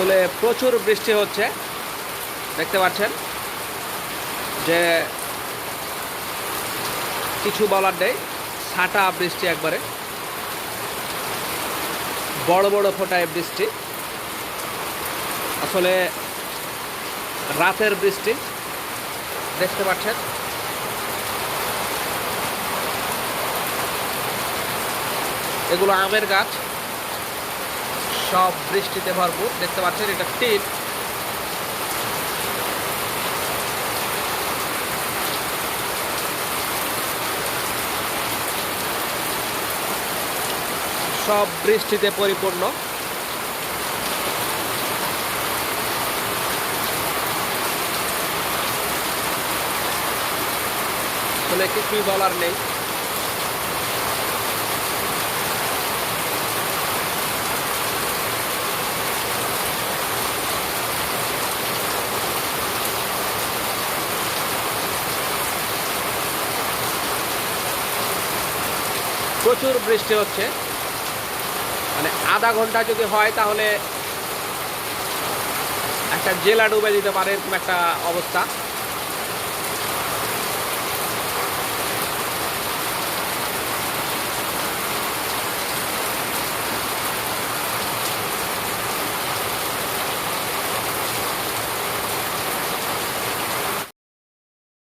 আসলে প্রচুর বৃষ্টি হচ্ছে। দেখতে পাচ্ছেন যে কিছু বলার নেই ছাটা বৃষ্টি একবারে। বড় বড় ফোটায় বৃষ্টি। আসলে রাতের বৃষ্টি, দেখতে পাচ্ছেন। এগুলো আমের গাছ। সব বৃষ্টিতে ভরপুর। দেখতে পাচ্ছেন এটা টিন সব বৃষ্টিতে পরিপূর্ণ। আসলে কিছুই বলার নেই। প্রচুর বৃষ্টি হচ্ছে। মানে আধা ঘণ্টা যদি হয় তাহলে একটা জেলা ডুবে দিতে পারে এরকম একটা অবস্থা।